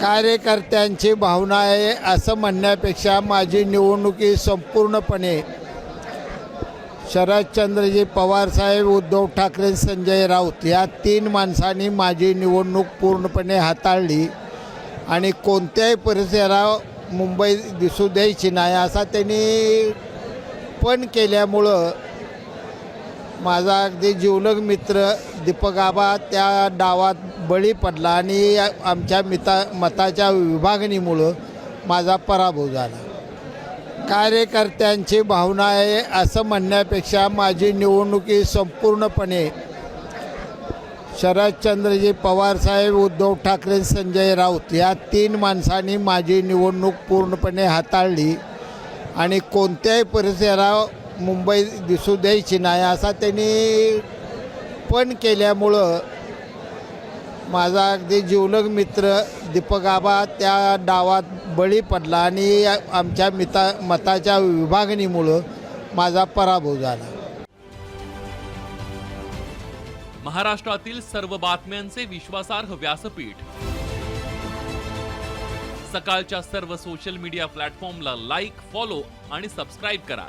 कार्यकर्त्यांची भावना आहे असं म्हणण्यापेक्षा माझी निवडणुकी संपूर्णपणे शरदचंद्रजी पवारसाहेब उद्धव ठाकरे संजय राऊत या तीन माणसांनी माझी निवडणूक पूर्णपणे हाताळली. आणि कोणत्याही परिसरा मुंबई दिसू द्यायची नाही असा त्यांनी पण केल्यामुळं माझा अगदी जीवलग मित्र दीपक आबा त्या डावात बळी पडला आणि आमच्या मिता मताच्या विभागणीमुळं माझा पराभव झाला. कार्यकर्त्यांची भावना आहे असं म्हणण्यापेक्षा माझी निवडणुकी संपूर्णपणे शरदचंद्रजी पवारसाहेब उद्धव ठाकरे संजय राऊत या तीन माणसांनी माझी निवडणूक पूर्णपणे हाताळली. आणि कोणत्याही परिसरावर मुंबई दिसू द्यायची नाही असा त्यांनी पण केल्यामुळं माझा अगदी जीवलग मित्र दीपक आबा त्या डावात बळी पडला आणि आमच्या मिता मताच्या विभागणीमुळं माझा पराभव झाला. महाराष्ट्रातील सर्व बातम्यांचे विश्वासार्ह व्यासपीठ. सकाळच्या सर्व सोशल मीडिया प्लॅटफॉर्मला लाईक फॉलो आणि सबस्क्राईब करा.